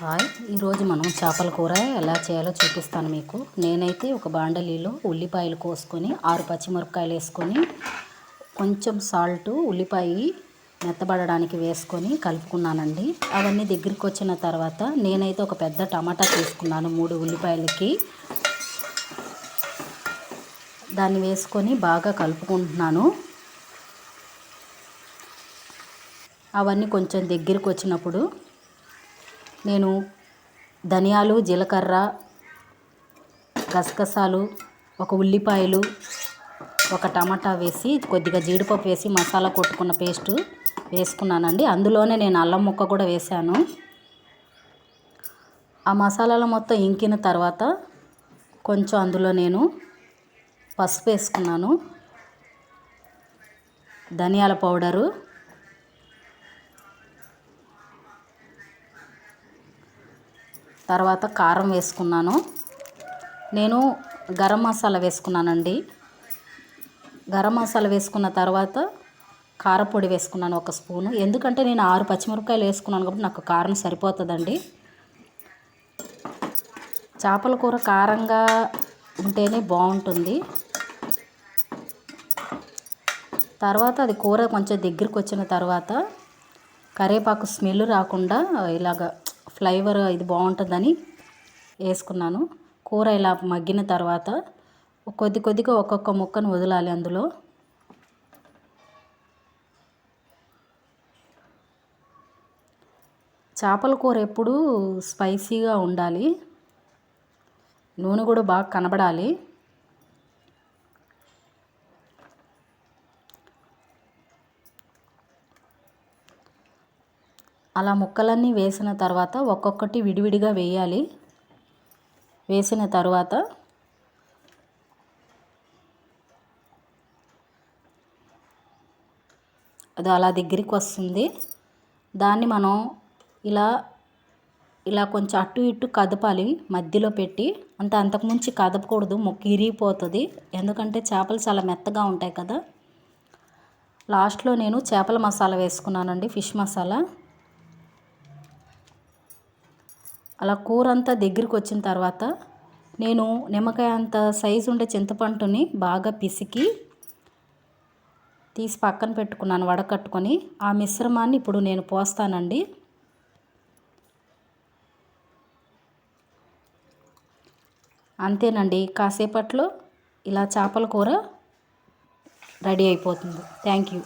Hi. ఈరోజు మనం చేపల కూర ఎలా చేయాలో చూపిస్తాను మీకు. నేనైతే ఒక బాండలీలో ఉల్లిపాయలు కోసుకొని ఆరు పచ్చిమిరపకాయలు వేసుకొని కొంచెం సాల్ట్ ఉల్లిపాయ మెత్తబడడానికి వేసుకొని కలుపుకున్నానండి. అవన్నీ దగ్గరికి వచ్చిన తర్వాత నేనైతే ఒక పెద్ద టమాటా తీసుకున్నాను మూడు ఉల్లిపాయలకి. దాన్ని వేసుకొని బాగా కలుపుకుంటున్నాను. అవన్నీ కొంచెం దగ్గరికి వచ్చినప్పుడు నేను ధనియాలు జీలకర్ర గసగసాలు ఒక ఉల్లిపాయలు ఒక టమాటా వేసి కొద్దిగా జీడిపప్పు వేసి మసాలా కొట్టుకున్న పేస్టు వేసుకున్నానండి. అందులోనే నేను అల్లం ముక్క కూడా వేశాను. ఆ మసాలాలు మొత్తం ఇంకిన తర్వాత కొంచెం అందులో నేను పసుపు వేసుకున్నాను. ధనియాల పౌడరు తర్వాత కారం వేసుకున్నాను. నేను గరం మసాలా వేసుకున్నానండి. గరం మసాలా వేసుకున్న తర్వాత కారపొడి వేసుకున్నాను ఒక స్పూను. ఎందుకంటే నేను ఆరు పచ్చిమిరపకాయలు వేసుకున్నాను కాబట్టి నాకు కారం సరిపోతుందండి. చేపల కూర కారంగా ఉంటేనే బాగుంటుంది. తర్వాత అది కూర కొంచెం దగ్గరికి వచ్చిన తర్వాత కరివేపాకు స్మెల్ రాకుండా ఇలాగ ఫ్లేవర్ ఇది బాగుంటుందని వేసుకున్నాను. కూర ఇలా మగ్గిన తర్వాత కొద్ది కొద్దిగా ఒక్కొక్క ముక్కను వదలాలి అందులో. చేపల కూర ఎప్పుడూ స్పైసీగా ఉండాలి. నూనె కూడా బాగా కనబడాలి. అలా ముక్కలన్నీ వేసిన తర్వాత ఒక్కొక్కటి విడివిడిగా వేయాలి. వేసిన తర్వాత అది అలా దగ్గరికి వస్తుంది. దాన్ని మనం ఇలా ఇలా కొంచెం అటు ఇటు కదపాలి మధ్యలో పెట్టి. అంత అంతకుముంచి కదపకూడదు మొక్క ఇరిగిపోతుంది ఎందుకంటే చేపలు చాలా మెత్తగా ఉంటాయి కదా. లాస్ట్లో నేను చేపల మసాలా వేసుకున్నానండి ఫిష్ మసాలా. అలా కూర అంతా దగ్గరికి వచ్చిన తర్వాత నేను నిమ్మకాయ అంత సైజు ఉండే చింతపండుని బాగా పిసికి తీసి పక్కన పెట్టుకున్నాను వడకట్టుకొని. ఆ మిశ్రమాన్ని ఇప్పుడు నేను పోస్తానండి. అంతేనండి కాసేపట్లో ఇలా చేపల కూర రెడీ అయిపోతుంది. Thank you.